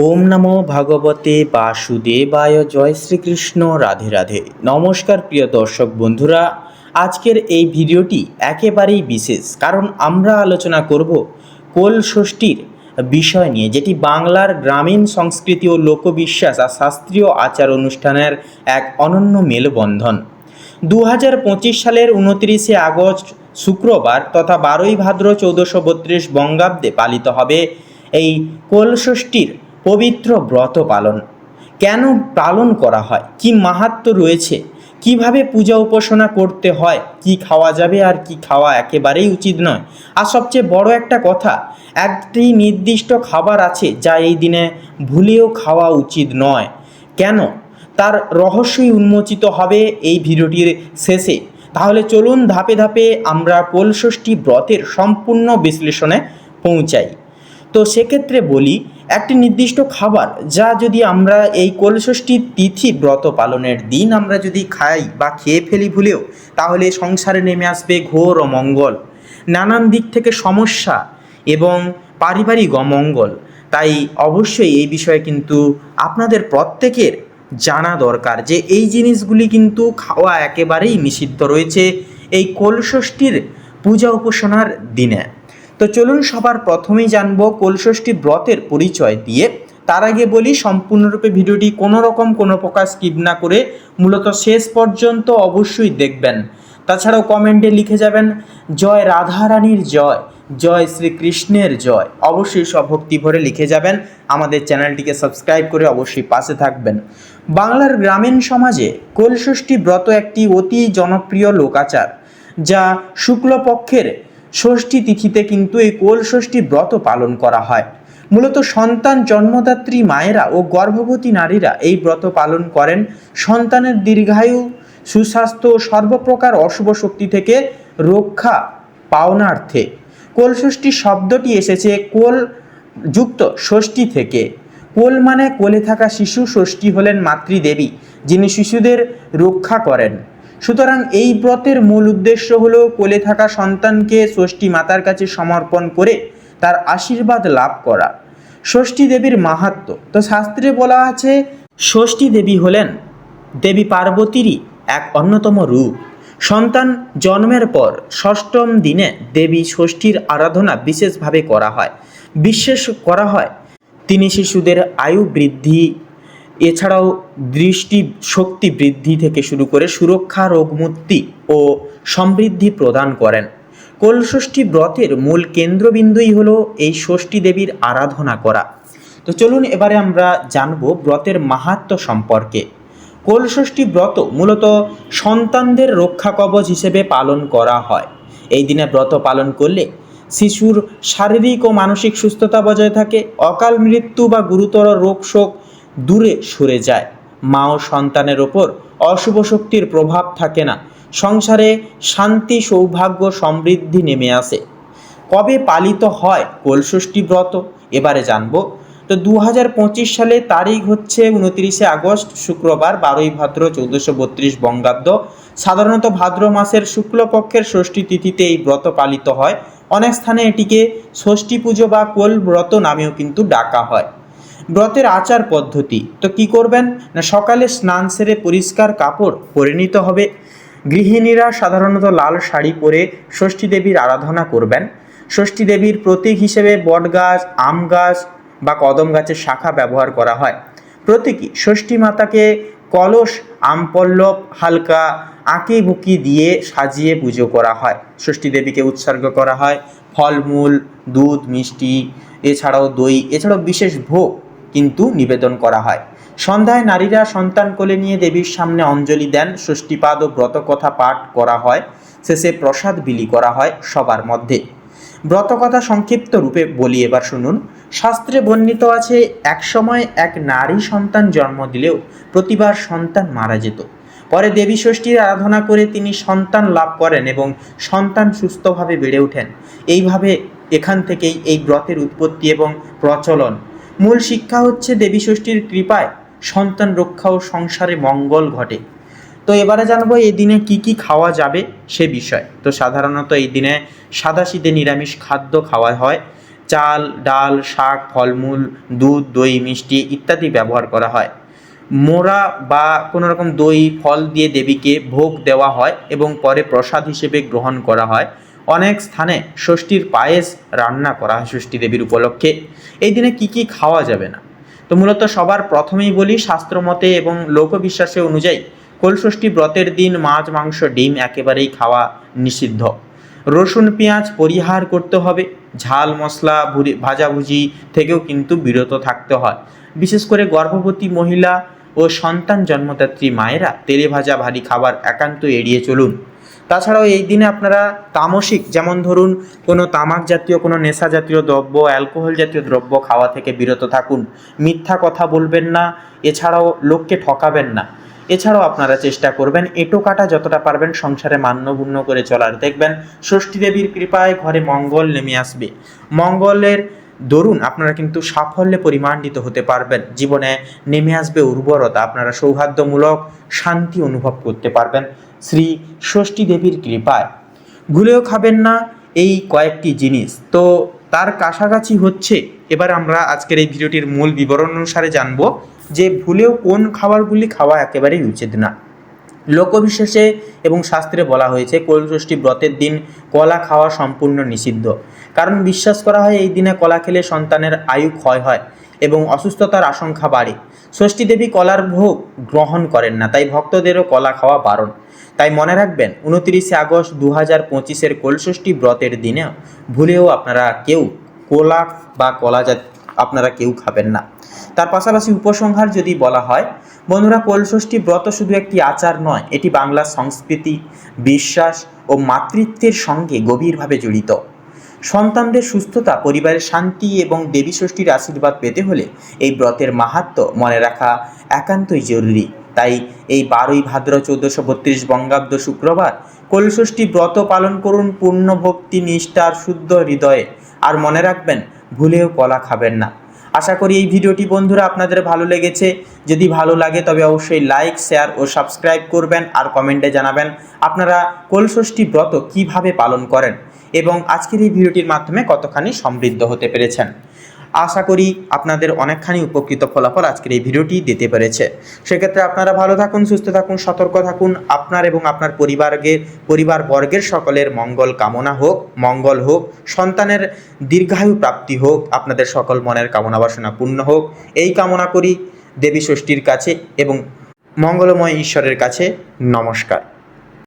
ওম নমো ভগবতে বাসুদেবায়। জয় শ্রীকৃষ্ণ। রাধে রাধে। নমস্কার প্রিয় দর্শক বন্ধুরা, আজকের এই ভিডিওটি একেবারেই বিশেষ, কারণ আমরা আলোচনা করব কোল ষষ্ঠীর বিষয় নিয়ে, যেটি বাংলার গ্রামীণ সংস্কৃতি ও লোকবিশ্বাস আর শাস্ত্রীয় আচার অনুষ্ঠানের এক অনন্য মেলবন্ধন। দু হাজার পঁচিশ সালের উনত্রিশে আগস্ট, শুক্রবার তথা বারোই ভাদ্র চৌদ্দশো বত্রিশ বঙ্গাব্দে পালিত হবে এই কোলষষ্ঠীর পবিত্র ব্রত পালন। কেন পালন করা হয়? কি মাহাত্ম রয়েছে? কীভাবে পূজা উপাসনা করতে হয়? কি খাওয়া যাবে আর কি খাওয়া একেবারেই উচিত নয়? আর সবচেয়ে বড় একটা কথা, একটি নির্দিষ্ট খাবার আছে যা এই দিনে ভুলেও খাওয়া উচিত নয়। কেন? তার রহস্যই উন্মোচিত হবে এই ভিডিওটির শেষে। তাহলে চলুন ধাপে ধাপে আমরা পোলষষ্ঠী ব্রতের সম্পূর্ণ বিশ্লেষণে পৌঁছাই। তো সেক্ষেত্রে বলি একটি নির্দিষ্ট খাবার যা যদি আমরা এই কোলষষ্ঠী তিথি ব্রত পালনের দিন আমরা যদি খাই বা খেয়ে ফেলি ভুলেও, তাহলে সংসারে নেমে আসবে ঘোর অমঙ্গল নানান দিক থেকে সমস্যা এবং পারিবারিক অমঙ্গল। তাই অবশ্যই এই বিষয়ে কিন্তু আপনাদের প্রত্যেকের জানা দরকার যে এই জিনিসগুলি কিন্তু খাওয়া একেবারেই নিষিদ্ধ রয়েছে এই কোলষষ্ঠীর পূজা উপাসনার দিনে। তো চলুন সবার প্রথমেই জানব কোলষষ্ঠী ব্রতের পরিচয় দিয়ে। তার আগে বলি, সম্পূর্ণরূপে ভিডিওটি কোনো রকম, কোনো প্রকার স্কিপ না করে মূলত শেষ পর্যন্ত অবশ্যই দেখবেন। তাছাড়াও কমেন্টে লিখে যাবেন, জয় রাধারানীর জয় জয় শ্রীকৃষ্ণের জয়। অবশ্যই সব ভক্তি ভরে লিখে যাবেন, আমাদের চ্যানেলটিকে সাবস্ক্রাইব করে অবশ্যই পাশে থাকবেন। বাংলার গ্রামীণ সমাজে কোলষষ্ঠী ব্রত একটি অতি জনপ্রিয় লোকাচার, যা শুক্লপক্ষের ষষ্ঠী তিথিতে কিন্তু এই কোলষষ্ঠী ব্রত পালন করা হয়। মূলত সন্তান জন্মদাত্রী মায়েরা ও গর্ভবতী নারীরা এই ব্রত পালন করেন। সন্তানের দীর্ঘায়ু, সুস্বাস্থ্য সর্বপ্রকার অশুভ শক্তি থেকে রক্ষা পাওনার্থে। কোলষষ্ঠী শব্দটি এসেছে কোল যুক্ত ষষ্ঠী থেকে। কোল মানে কোলে থাকা শিশু ষষ্ঠী হলেন মাতৃদেবী, যিনি শিশুদের রক্ষা করেন। সুতরাং এই ব্রতের মূল উদ্দেশ্য হলো কোলে থাকা সন্তানকে ষষ্ঠী মাতার কাছে সমর্পণ করে তার আশীর্বাদ লাভ করা। ষষ্ঠী দেবীর মাহাত্ম। তো শাস্ত্রে বলা আছে, ষষ্ঠী দেবী হলেন দেবী পার্বতীরই এক অন্যতম রূপ। সন্তান জন্মের পর ষষ্ঠম দিনে দেবী ষষ্ঠীর আরাধনা বিশেষভাবে করা হয়। বিশেষ করা হয়, তিনি শিশুদের আয়ু বৃদ্ধি এছাড়াও দৃষ্টি শক্তি বৃদ্ধি থেকে শুরু করে সুরক্ষা, রোগমুক্তি ও সমৃদ্ধি প্রদান করেন। কোলষষ্ঠী ব্রতের মূল কেন্দ্রবিন্দুই হলো এই ষষ্ঠী দেবীর আরাধনা করা। তো চলুন এবারে আমরা জানব ব্রতের মাহাত্ম্য সম্পর্কে। কোলষষ্ঠী ব্রত মূলত সন্তানদের রক্ষা কবচ হিসেবে পালন করা হয়। এই দিনে ব্রত পালন করলে শিশুর শারীরিক ও মানসিক সুস্থতা বজায় থাকে, অকাল মৃত্যু বা গুরুতর রোগ শোক দূরে সরে যায়। মা ও সন্তানের ওপর অশুভ শক্তির প্রভাব থাকে না। সংসারে শান্তি, সৌভাগ্য, সমৃদ্ধি নেমে আসে। কবে পালিত হয় কোলষষ্ঠী ব্রত? এবারে জানব। তো দু হাজার পঁচিশ সালে তারিখ হচ্ছে উনত্রিশে আগস্ট, শুক্রবার, বারোই ভাদ্র, চৌদ্দশো বত্রিশ বঙ্গাব্দ। সাধারণত ভাদ্র মাসের শুক্লপক্ষের ষষ্ঠী তিথিতে এই ব্রত পালিত হয়। অনেক স্থানে এটিকে ষষ্ঠী পুজো বা কোল ব্রত নামেও কিন্তু ডাকা হয়। ব্রতের আচার পদ্ধতি। তো কি করবেন? না, সকালে স্নান সেরে পরিষ্কার কাপড় পরে নিতে হবে। গৃহিণীরা সাধারণত লাল শাড়ি পরে ষষ্ঠী দেবীর আরাধনা করবেন। ষষ্ঠী দেবীর প্রতীক হিসেবে বট গাছ আম গাছ বা কদম গাছের শাখা ব্যবহার করা হয়। প্রতীকী, ষষ্ঠী মাতাকে কলস, আমপল্লব, হালকা আঁকি বুকি দিয়ে সাজিয়ে পুজো করা হয়। ষষ্ঠী দেবীকে উৎসর্গ করা হয়। ফলমূল, দুধ, মিষ্টি, এছাড়াও দই, এছাড়াও বিশেষ ভোগ কিন্তু নিবেদন করা হয়। সন্ধ্যায় নারীরা সন্তান কোলে নিয়ে দেবীর সামনে অঞ্জলি দেন, ষষ্ঠীপাদ ও ব্রতকথা পাঠ করা হয়, শেষে প্রসাদ বিলি করা হয় সবার মধ্যে। ব্রতকথা সংক্ষিপ্ত রূপে বলি এবার শুনুন। শাস্ত্রে বর্ণিত আছে একসময় এক নারী সন্তান জন্ম দিলেও প্রতিবার সন্তান মারা যেত। পরে দেবী ষষ্ঠীর আরাধনা করে তিনি সন্তান লাভ করেন এবং সন্তান সুস্থভাবে বেড়ে ওঠেন। এইভাবে এখান থেকেই এই ব্রতের উৎপত্তি এবং প্রচলন। মূল শিক্ষা হচ্ছে দেবী ষষ্ঠীর কৃপায় সন্তান রক্ষা ও সংসারে মঙ্গল ঘটে। তো এবারে জানব এই দিনে কি কি খাওয়া যাবে সে বিষয়। তো সাধারণত এই দিনে সাদাশীতে নিরামিষ খাদ্য খাওয়া হয়। চাল, ডাল, শাক, ফলমূল, দুধ, দই, মিষ্টি ইত্যাদি ব্যবহার করা হয়। মোড়া বা কোনো রকম দই, ফল দিয়ে দেবীকে ভোগ দেওয়া হয় এবং পরে প্রসাদ হিসেবে গ্রহণ করা হয়। অনেক স্থানে ষষ্ঠীর পায়েস রান্না করা হয় ষষ্ঠী দেবীর উপলক্ষে। এই দিনে কি কি খাওয়া যাবে না? তো মূলত সবার প্রথমেই বলি, শাস্ত্রমতে এবং লোকবিশ্বাসে অনুযায়ী কোলষষ্ঠী ব্রতের দিন মাছ, মাংস, ডিম একেবারেই খাওয়া নিষিদ্ধ। রসুন, পেঁয়াজ পরিহার করতে হবে। ঝাল, মশলা ভাজাভুজি থেকেও কিন্তু বিরত থাকতে হয়। বিশেষ করে গর্ভবতী মহিলা ও সন্তান জন্মদাত্রী মায়েরা তেলে ভাজা ভারী খাবার একান্ত এড়িয়ে চলুন। তাছাড়াও এই দিনে আপনারা তামসিক, যেমন ধরুন কোনো তামাক জাতীয়, কোনো নেশা জাতীয় দ্রব্য, অ্যালকোহল জাতীয় দ্রব্য খাওয়া থেকে বিরত থাকুন। মিথ্যা কথা বলবেন না, এছাড়াও লোককে ঠকাবেন না। এছাড়াও আপনারা চেষ্টা করবেন এটো কাটা যতটা পারবেন সংসারে মান্যগুণ্য করে চলার। দেখবেন ষষ্ঠী দেবীর কৃপায় ঘরে মঙ্গল নেমে আসবে। মঙ্গলের দরুন আপনারা কিন্তু সাফল্যে পরিমাণ্ডিত হতে পারবেন। জীবনে নেমে আসবে উর্বরতা, আপনারা সৌহার্দ্যমূলক শান্তি অনুভব করতে পারবেন। শ্রী ষষ্ঠী দেবীর কৃপায়। ভুলেও খাবেন না এই কয়েকটি জিনিস। তো তার কাছাকাছি হচ্ছে, এবার আমরা আজকের এই ভিডিওটির মূল বিবরণ অনুসারে জানব যে ভুলেও কোন খাবারগুলি খাওয়া একেবারেই উচিত না। লোকবিশ্বাসে এবং শাস্ত্রে বলা হয়েছে কোলষষ্ঠী ব্রতের দিন কলা খাওয়া সম্পূর্ণ নিষিদ্ধ। কারণ বিশ্বাস করা হয় এই দিনে কলা খেলে সন্তানের আয়ু ক্ষয় হয় এবং অসুস্থতার আশঙ্কা বাড়ে। ষষ্ঠী দেবী কলার ভোগ গ্রহণ করেন না, তাই ভক্তদেরও কলা খাওয়া বারণ। তাই মনে রাখবেন, উনত্রিশে আগস্ট দু হাজার পঁচিশের কলষষ্ঠী ব্রতের দিনে ভুলেও আপনারা কেউ কোলা বা কলা জাত আপনারা কেউ খাবেন না। তার পাশাপাশি উপসংহার যদি বলা হয়, বন্ধুরা কলষষ্ঠী ব্রত শুধু একটি আচার নয়, এটি বাংলার সংস্কৃতি, বিশ্বাস ও মাতৃত্বের সঙ্গে গভীরভাবে জড়িত। সন্তানদের সুস্থতা, পরিবারের শান্তি এবং দেবী ষষ্ঠীর আশীর্বাদ পেতে হলে এই ব্রতের মাহাত্ম মনে রাখা একান্তই জরুরি। তাই এই বারোই ভাদ্র চৌদ্দশো বত্রিশ বঙ্গাব্দ শুক্রবার কোলষষ্ঠী ব্রত পালন করুন পূর্ণ ভক্তি নিষ্ঠার শুদ্ধ হৃদয়ে। আর মনে রাখবেন, ভুলেও কলা খাবেন না। আশা করি এই ভিডিওটি বন্ধুরা আপনাদের ভালো লেগেছে। যদি ভালো লাগে তবে অবশ্যই লাইক, শেয়ার ও সাবস্ক্রাইব করবেন আর কমেন্টে জানাবেন আপনারা কোলষষ্ঠী ব্রত কীভাবে পালন করেন। এবং আজকের এই ভিডিওটির মাধ্যমে কতখানি সমৃদ্ধ হতে পেরেছেন। আশা করি আপনাদের অনেকখানি উপকৃত ফলাফল আজকের এই ভিডিওটি দিতে পেরেছে। সেক্ষেত্রে আপনারা ভালো থাকুন, সুস্থ থাকুন, সতর্ক থাকুন। আপনার এবং আপনার পরিবারকে পরিবার বর্গের সকলের মঙ্গল কামনা হোক, মঙ্গল হোক, সন্তানের দীর্ঘায়ু প্রাপ্তি হোক, আপনাদের সকল মনের কামনা বাসনা পূর্ণ হোক। এই কামনা করি দেবী ষষ্ঠীর কাছে এবং মঙ্গলময় ঈশ্বরের কাছে নমস্কার।